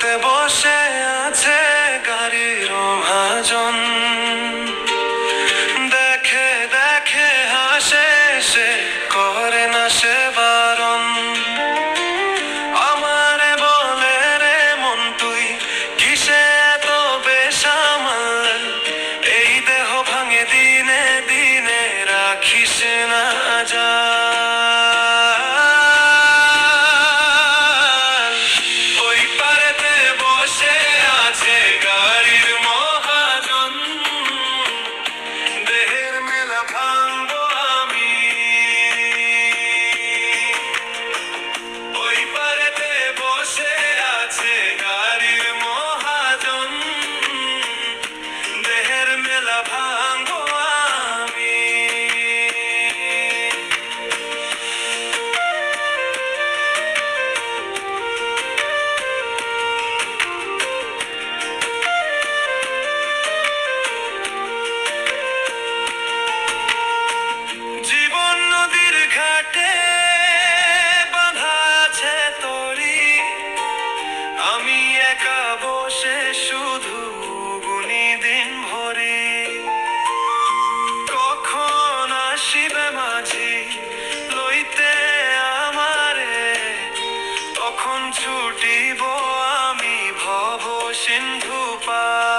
গাড়িতে বসে আছে গাড়ির ভাজন। দেখে দেখে হাসে সে, করে না সে বারণ। আমারে বলে রে মন, তুই কিসে এত বেসামাল? এই দেহ ভাঙে দিনে দিনে, রাখিস না যা। प्रभा আসিবে মাঝি লইতে আমারে। তখন ছুটিব আমি ভব সিন্ধু পা